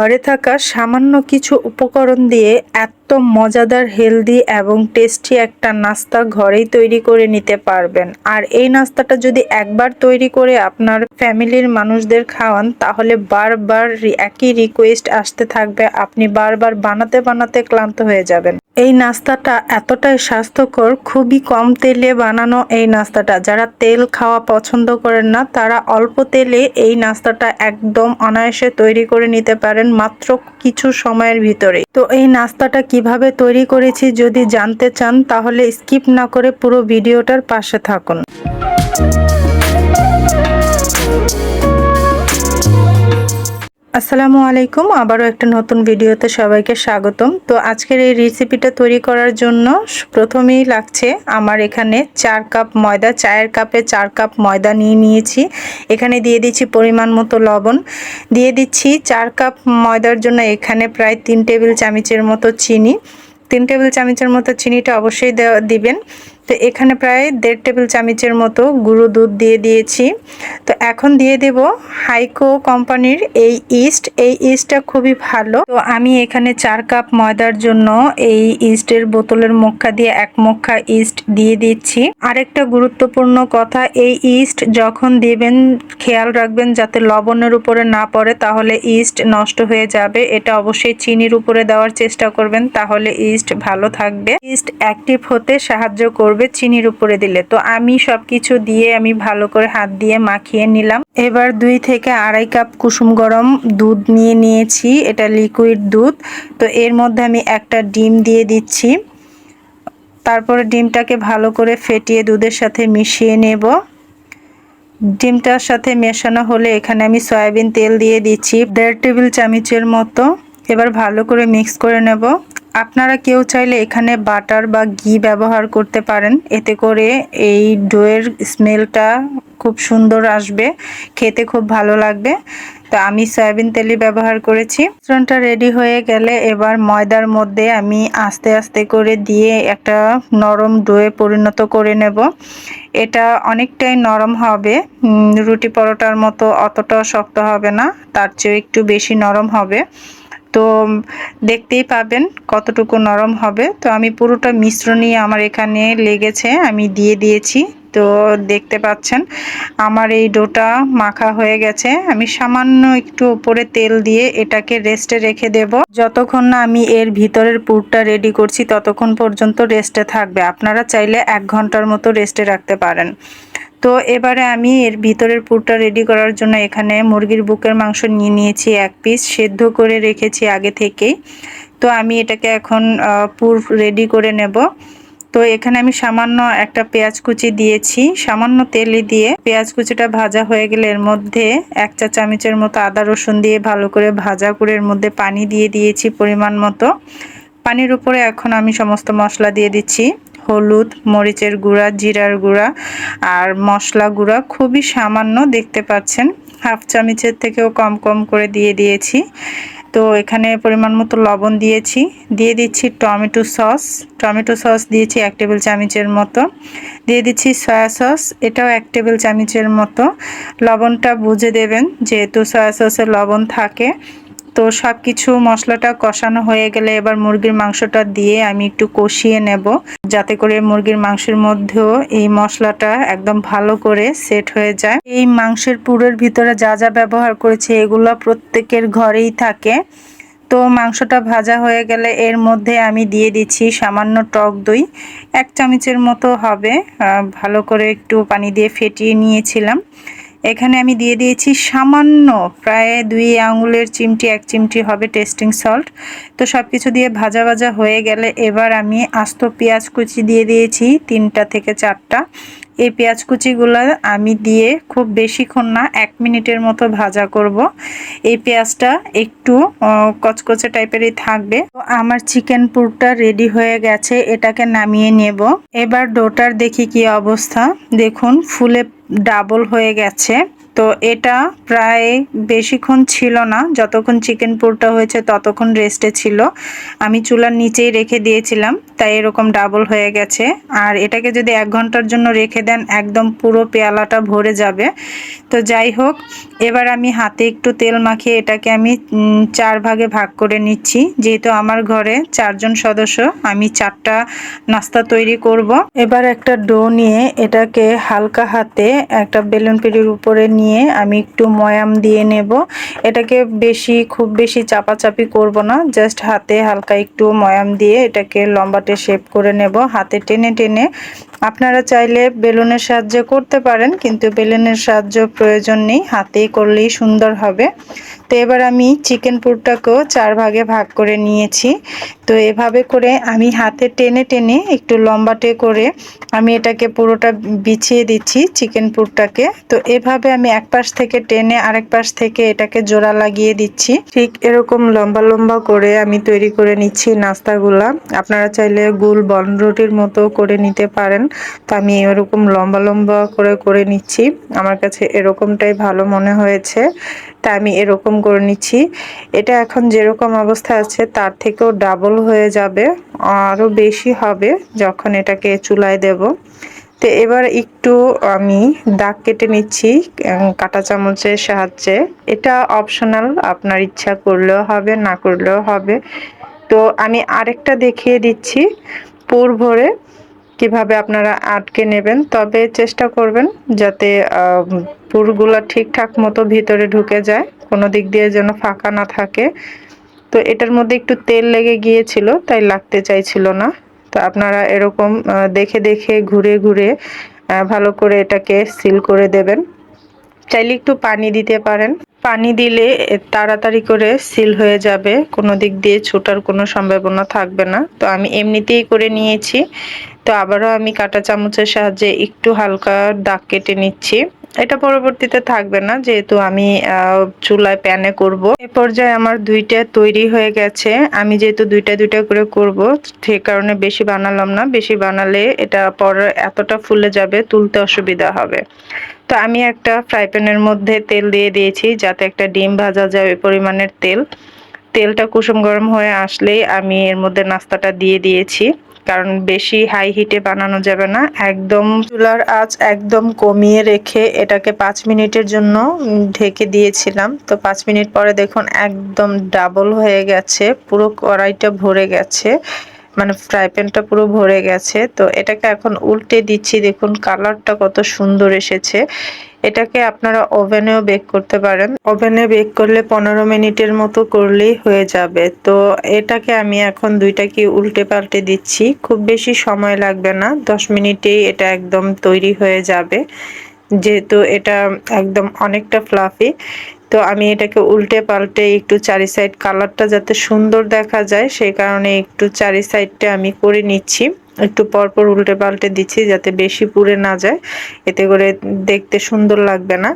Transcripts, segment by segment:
ঘরে থাকা সামান্য কিছু উপকরণ দিয়ে এত মজাদার, হেলদি এবং টেস্টি একটা নাস্তা ঘরেই তৈরি করে নিতে পারবেন। আর এই নাস্তাটা যদি একবার তৈরি করে আপনার ফ্যামিলির মানুষদের খাওয়ান, তাহলে বারবার একই রিকোয়েস্ট আসতে থাকবে। আপনি বারবার বানাতে বানাতে ক্লান্ত হয়ে যাবেন। এই নাস্তাটা এতটাই স্বাস্থ্যকর, খুবই কম তেলে বানানো এই নাস্তাটা। যারা তেল খাওয়া পছন্দ করেন না, তারা অল্প তেলে এই নাস্তাটা একদম অনায়াসে তৈরি করে নিতে পারেন মাত্র কিছু সময়ের ভিতরে তো এই নাস্তাটা কীভাবে তৈরি করেছি যদি জানতে চান, তাহলে স্কিপ না করে পুরো ভিডিওটার পাশে থাকুন। আসসালামু আলাইকুম, আবারও একটা নতুন ভিডিওতে সবাইকে স্বাগতম। তো আজকের এই রেসিপিটা তৈরি করার জন্য প্রথমেই লাগছে আমার এখানে চার কাপ ময়দা, চায়ের কাপে চার কাপ ময়দা নিয়ে নিয়েছি। এখানে দিয়ে দিচ্ছি পরিমাণ মতো লবণ। দিয়ে দিচ্ছি চার কাপ ময়দার জন্য এখানে প্রায় তিন টেবিল চামচের মতো চিনি। তিন টেবিল চামচের মতো চিনিটা অবশ্যই দেওয়া, দিবেন। তো এখানে প্রায় দেড় টেবিল চামচের মতো গুঁড়ো দুধ দিয়ে দিয়েছি। তো এখন দিয়ে দেব হাইকো কোম্পানির এই ইস্ট। এই ইস্টটা খুবই ভালো। তো আমি এখানে চার কাপ ময়দার জন্য এই ইস্টের বোতলের মুখা দিয়ে এক মুখা ইস্ট দিয়ে দিচ্ছি। আরেকটা গুরুত্বপূর্ণ কথা, এই ইস্ট যখন দিবেন, খেয়াল রাখবেন যাতে লবণের উপরে না পড়ে, তাহলে ইস্ট নষ্ট হয়ে যাবে। এটা অবশ্যই চিনির উপরে দেওয়ার চেষ্টা করবেন, তাহলে ইস্ট ভালো থাকবে। ইস্ট অ্যাক্টিভ হতে সাহায্য করবে। চিনির উপরে দিলে। তো আমি সব কিছু দিয়ে আমি ভালো করে হাত দিয়ে মাখিয়ে নিলাম। এবার দুই থেকে আড়াই কাপ কুসুম গরম দুধ নিয়ে নিয়েছি। এটা লিকুইড দুধ। তো এর মধ্যে আমি একটা ডিম দিয়ে দিচ্ছি। তারপরে ডিমটাকে ভালো করে ফেটিয়ে দুধের সাথে মিশিয়ে নেব। ডিমটার সাথে মেশানো হলে এখানে আমি সয়াবিন তেল দিয়ে দিচ্ছি। দেড় টেবিল চামচের মতো। এবার ভালো করে মিক্স করে নেব। আপনারা কেউ চাইলে এখানে বাটার বা ঘি ব্যবহার করতে পারেন। এতে করে এই ডোয়ের স্মেলটা খুব সুন্দর আসবে। খেতে খুব ভালো লাগবে। তো আমি সয়াবিন তেলই ব্যবহার করেছি। মিশ্রণটা রেডি হয়ে গেলে এবার ময়দার মধ্যে আমি আস্তে আস্তে করে দিয়ে একটা নরম ডোয়ে পরিণত করে নেব। এটা অনেকটাই নরম হবে। রুটি পরোটার মতো অতটা শক্ত হবে না। তার চেয়ে একটু বেশি নরম হবে। তো দেখতেই পাবেন কতটুকু নরম হবে। তো আমি পুরোটা মিশ্রণই আমার এখানে লেগেছে, আমি দিয়ে দিয়েছি। তো দেখতে পাচ্ছেন, আমার এই ডোটা মাখা হয়ে গেছে। আমি সামান্য একটু উপরে তেল দিয়ে এটাকে রেস্টে রেখে দেব। যতক্ষণ না আমি এর ভিতরের পুরটা রেডি করছি, ততক্ষণ পর্যন্ত রেস্টে থাকবে। আপনারা চাইলে এক ঘণ্টার মতো রেস্টে রাখতে পারেন। তো এবারে আমি এর ভিতরের পুরটা রেডি করার জন্য এখানে মুরগির বুকের মাংস নিয়ে নিয়েছি এক পিস সেদ্ধ করে রেখেছি আগে থেকেই। তো আমি এটাকে এখন পুর রেডি করে নেব। তো এখানে আমি সামান্য একটা পেঁয়াজ কুচি দিয়েছি। সামান্য তেলে দিয়ে পেঁয়াজ কুচিটা ভাজা হয়ে গেলে এর মধ্যে এক চা চামচের মতো আদা রসুন দিয়ে ভালো করে ভাজা করে এর মধ্যে পানি দিয়ে দিয়েছি পরিমাণ মতো। পানির উপরে এখন আমি সমস্ত মশলা দিয়ে দিচ্ছি। হলুদ, মরিচের গুঁড়া, জিরার গুঁড়া আর মশলা গুঁড়া খুবই সামান্য দেখতে পাচ্ছেন। হাফ চামচের থেকেও কম কম করে দিয়ে দিয়েছি। তো এখানে পরিমাণ মতো লবণ দিয়েছি। দিয়ে দিচ্ছি টমেটো সস। টমেটো সস দিয়েছি এক টেবিল চামচের মতো। দিয়ে দিচ্ছি সয়া সস, এটাও এক টেবিল চামচের মতো। লবণটা বুঝে দেবেন, যেহেতু সয়া সসে লবণ থাকে। তো সব কিছু মশলাটা কষানো হয়ে গেলে এবার মুরগির মাংসটা দিয়ে আমি একটু কষিয়ে নেব। যাতে করে মুরগির মাংসের মধ্যেও এই মশলাটা একদম ভালো করে সেট হয়ে যায়। এই মাংসের পুরের ভিতরে যা যা ব্যবহার করেছে এগুলো প্রত্যেকের ঘরেই থাকে। তো মাংসটা ভাজা হয়ে গেলে এর মধ্যে আমি দিয়ে দিচ্ছি সামান্য টক দই। এক চামচের মতো হবে। ভালো করে একটু পানি দিয়ে ফেটিয়ে নিয়েছিলাম। এখানে আমি দিয়ে দিয়েছি সামান্য, প্রায় দুই আঙুলের চিমটি, এক চিমটি হবে টেস্টিং সল্ট তো সব কিছু দিয়ে ভাজা ভাজা হয়ে গেলে এবার আমি আস্ত পেঁয়াজ কুচি দিয়ে দিয়েছি, তিনটা থেকে চারটা। এই পেঁয়াজ কুচিগুলো আমি দিয়ে খুব বেশিক্ষণ না, এক মিনিটের মতো ভাজা করব। এই পেঁয়াজটা একটু কচকচে টাইপেরই থাকবে। আমার চিকেন পুরটা রেডি হয়ে গেছে, এটাকে নামিয়ে নেব। এবার ডোটার দেখি কি অবস্থা। দেখুন, ফুলে ডাবল হয়ে গেছে। তো এটা প্রায় বেশিক্ষণ ছিল না। যতক্ষণ চিকেন পুরটা হয়েছে ততক্ষণ রেস্টে ছিল। আমি চুলার নিচেই রেখে দিয়েছিলাম, তাই এরকম ডাবল হয়ে গেছে। আর এটাকে যদি এক ঘণ্টার জন্য রেখে দেন, একদম পুরো পেয়ালাটা ভরে যাবে। তো যাই হোক, এবার আমি হাতে একটু তেল মাখিয়ে এটাকে আমি চার ভাগে ভাগ করে নিচ্ছি। যেহেতু আমার ঘরে চারজন সদস্য, আমি চারটা নাস্তা তৈরি করব। এবার একটা ডো নিয়ে এটাকে হালকা হাতে একটা বেলুন পিড়ির উপরে নিয়ে আমি একটু ময়াম দিয়ে নেব। এটাকে বেশি, খুব বেশি চাপাচাপি করব না, জাস্ট হাতে হালকা একটু ময়াম দিয়ে এটাকে লম্বাটে শেপ করে নেব, হাতে টেনে টেনে। আপনারা চাইলে বেলুনের সাহায্যে করতে পারেন, কিন্তু বেলুনের সাহায্য প্রয়োজন নেই, হাতেই করলেই সুন্দর হবে। তো এবার আমি চিকেন পুরটাকেও চার ভাগে ভাগ করে নিয়েছি। তো এভাবে করে আমি হাতে টেনে টেনে একটু লম্বাটে করে আমি এটাকে পুরোটা বিছিয়ে দিচ্ছি চিকেন পুরটাকে। তো এভাবে আমি এক পাশ থেকে টেনে আরেক পাশ থেকে এটাকে জোড়া লাগিয়ে দিচ্ছি। ঠিক এরকম লম্বা লম্বা করে আমি তৈরি করে নিচ্ছি নাস্তাগুলা। আপনারা চাইলে গুল বন রুটির মতো করে নিতে পারেন। তো আমি এরকম লম্বা লম্বা করে করে নিচ্ছি। আমার কাছে এরকমটাই ভালো মনে হয়েছে। তা আমি এরকম করে নিচ্ছি। এটা এখন যেরকম অবস্থা আছে, তার থেকেও ডাবল হয়ে যাবে। আরও বেশি হবে যখন এটাকে চুলায় দেব। তো এবার একটু আমি দাগ কেটে নিচ্ছি কাটা চামচের সাহায্যে। এটা অপশনাল আপনার ইচ্ছা করলেও হবে, না করলেও হবে। তো আমি আরেকটা দেখিয়ে দিচ্ছি পুর ভরে, কীভাবে আপনারা আটকে নেবেন। তবে চেষ্টা করবেন যাতে পুরগুলো ঠিকঠাক মতো ভিতরে ঢুকে যায়, কোনো দিক দিয়ে যেন ফাঁকা না থাকে। তো এটার মধ্যে একটু তেল লেগে গিয়েছিল, তাই লাগতে চাইছিল না। তো আপনারা এরকম দেখে দেখে, ঘুরে ঘুরে ভালো করে এটাকে সিল করে দেবেন। চাইলে একটু পানি দিতে পারেন। পানি দিলে তাড়াতাড়ি করে সিল হয়ে যাবে। কোনো দিক দিয়ে ছোটার কোনো সম্ভাবনা থাকবে না। তো আমি এমনিতেই করে নিয়েছি। তো আবারও আমি কাটা চামচের সাহায্যে একটু হালকা দাগ কেটে নিচ্ছি। এটা পরবর্তীতে থাকবে না, যেহেতু আমি চুলায় প্যানে করব। এ পর্যায়ে আমার দুইটা তৈরি হয়ে গেছে। আমি যেহেতু দুইটা দুইটা করে করব, সে কারণে বেশি বানালাম না। বেশি বানালে এটা পর এতটা ফুলে যাবে, তুলতে অসুবিধা হবে। তো আমি একটা ফ্রাই প্যানের মধ্যে তেল দিয়ে দিয়েছি, যাতে একটা ডিম ভাজা যায় পরিমাণের তেল। তেলটা কুসুম গরম হয়ে আসলেই আমি এর মধ্যে নাস্তাটা দিয়ে দিয়েছি। কারণ বেশি হাই হিটে বানানো যাবে না। একদম চুলার আঁচ একদম কমিয়ে রেখে এটাকে পাঁচ মিনিটের জন্য ঢেকে দিয়েছিলাম। তো পাঁচ মিনিট পরে দেখুন একদম ডাবল হয়ে গেছে, পুরো কড়াইটা ভরে গেছে। মানে ফ্রাই প্যানটা পুরো ভরে গেছে। তো এটাকে এখন উল্টে দিচ্ছি। দেখুন কালারটা কত সুন্দর এসেছে। এটাকে আপনারা ওভেনেও বেক করতে পারেন। ওভেনে বেক করলে পনেরো মিনিটের মতো করলেই হয়ে যাবে। তো এটাকে আমি এখন দুইটাকে উল্টে পাল্টে দিচ্ছি। খুব বেশি সময় লাগবে না। দশ মিনিটেই এটা একদম তৈরি হয়ে যাবে। যেহেতু এটা একদম অনেকটা ফ্লাফি তো আমি এটাকে উল্টে পাল্টে একটু চারি সাইড কালারটা যাতে সুন্দর দেখা যায়, সেই কারণে একটু চারি সাইডটা আমি করে নিচ্ছি। একটু পরপর উল্টে পাল্টে দিচ্ছি যাতে বেশি পুড়ে না যায়। এতে করে দেখতে সুন্দর লাগবে না।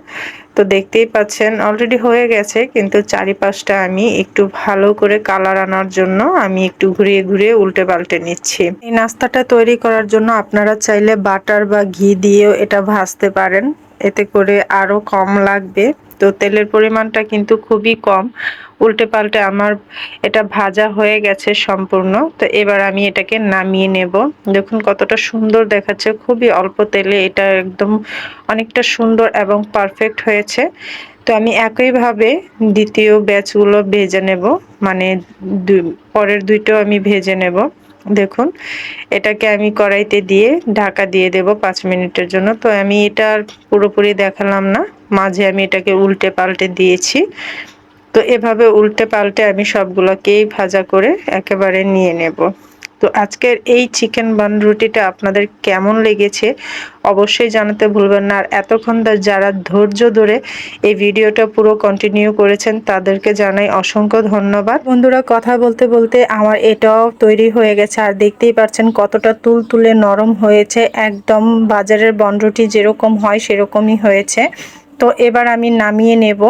তো দেখতেই পাচ্ছেন অলরেডি হয়ে গেছে, কিন্তু চারিপাশটা আমি একটু ভালো করে কালার আনার জন্য আমি একটু ঘুরিয়ে ঘুরিয়ে উল্টে পাল্টে নিচ্ছি। এই নাস্তাটা তৈরি করার জন্য আপনারা চাইলে বাটার বা ঘি দিয়েও এটা ভাজতে পারেন। এতে করে আরও কম লাগবে। তো তেলের পরিমাণটা কিন্তু খুবই কম। উল্টে পাল্টে আমার এটা ভাজা হয়ে গেছে সম্পূর্ণ। তো এবার আমি এটাকে নামিয়ে নেব। দেখুন কতটা সুন্দর দেখাচ্ছে। খুবই অল্প তেলে এটা একদম অনেকটা সুন্দর এবং পারফেক্ট হয়েছে। তো আমি একইভাবে দ্বিতীয় ব্যাচগুলো ভেজে নেব। মানে পরের দুইটাও আমি ভেজে নেব। দেখুন, এটাকে আমি কড়াইতে দিয়ে ঢাকা দিয়ে দেব পাঁচ মিনিটের জন্য। তো আমি এটা পুরোপুরি দেখালাম না, মাঝে আমি এটাকে উল্টে পাল্টে দিয়েছি। তো এভাবে উল্টে পাল্টে আমি সবগুলোকেই ভাজা করে একেবারে নিয়ে নেব। তো আজকের এই চিকেন বান রুটিটা আপনাদের কেমন লেগেছে অবশ্যই জানাতে ভুলবেন না। আর এতক্ষণ যারা ধৈর্য ধরে এই ভিডিওটা পুরো কন্টিনিউ করেছেন, তাদেরকে জানাই অসংখ্য ধন্যবাদ। বন্ধুরা, কথা বলতে বলতে আমার এটাও তৈরি হয়ে গেছে। আর দেখতেই পাচ্ছেন কতটা তুল তুলে নরম হয়েছে। একদম বাজারের বনরুটি যেরকম হয় সেরকমই হয়েছে। তো এবার আমি নামিয়ে নেব।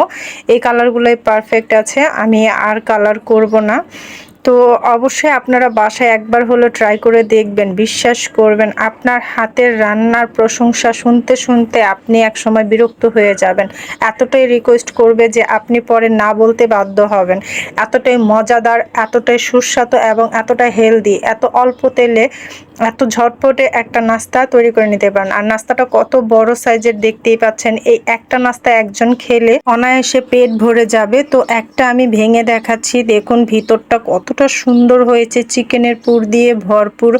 এই কালারগুলোই পারফেক্ট আছে। আমি আর কালার করব না। তো অবশ্যই আপনারা বাসায় একবার হলো ট্রাই করে দেখবেন, বিশ্বাস করবেন। আপনার হাতের রান্নার প্রশংসা শুনতে শুনতে আপনি একসময় বিরক্ত হয়ে যাবেন। এতটাই রিকোয়েস্ট করবে যে আপনি পরে না বলতে বাধ্য হবেন। এতটাই মজাদার, এতটাই সুস্বাদু এবং এতটাই হেলদি এত অল্প তেলে, এত ঝটপটে একটা নাস্তা তৈরি করে নিতে পারেন। আর নাস্তাটা কত বড় সাইজের দেখতেই পাচ্ছেন। এই একটা নাস্তা একজন খেলে অনায়াসে পেট ভরে যাবে। তো একটা আমি ভেঙে দেখাচ্ছি, দেখুন ভিতরটা কতটা সুন্দর হয়েছে চিকেনের পুর দিয়ে ভরপুর।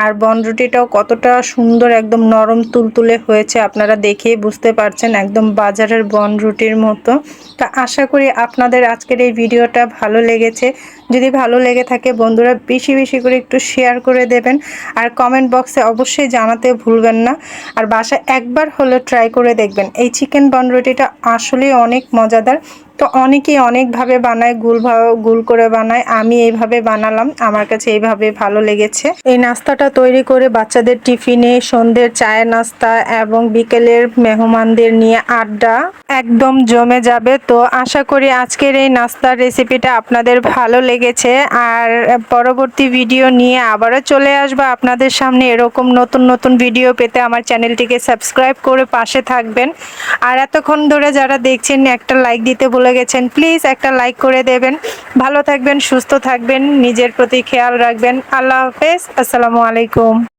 আর বনরুটিটাও কতটা সুন্দর, একদম নরম তুলতুলে হয়েছে আপনারা দেখে বুঝতে পারছেন, একদম বাজারের বনরুটির মতো। তা আশা করি আপনাদের আজকের এই ভিডিওটা ভালো লেগেছে। যদি ভালো লেগে থাকে বন্ধুরা, বেশি বেশি করে একটু শেয়ার করে দেবেন। আর কমেন্ট বক্সে অবশ্যই জানাতে ভুলবেন না। আর বাসা একবার হলে ট্রাই করে দেখবেন। এই চিকেন বনরুটিটা আসলেই অনেক মজাদার। তো অনেকেই অনেকভাবে বানায়, গুল গুল করে বানায়। আমি এইভাবে বানালাম, আমার কাছে এইভাবে ভালো লেগেছে। এই নাস্তাটা তৈরি করে বাচ্চাদের টিফিনে, সন্ধ্যের চায়ের নাস্তা এবং বিকেলের মেহমানদের নিয়ে আড্ডা একদম জমে যাবে। তো আশা করি আজকের এই নাস্তার রেসিপিটা আপনাদের ভালো লেগেছে। আর পরবর্তী ভিডিও নিয়ে আবারও চলে আসব আপনাদের সামনে। এরকম নতুন নতুন ভিডিও পেতে আমার চ্যানেলটিকে সাবস্ক্রাইব করে পাশে থাকবেন। আর এতক্ষণ ধরে যারা দেখছেন, একটা লাইক দিতে ভুলে গেছেন প্লিজ একটা লাইক করে দেবেন। ভালো থাকবেন, সুস্থ থাকবেন, নিজের প্রতি খেয়াল রাখবেন। আল্লাহ হাফেজ, আসসালামু আলাইকুম।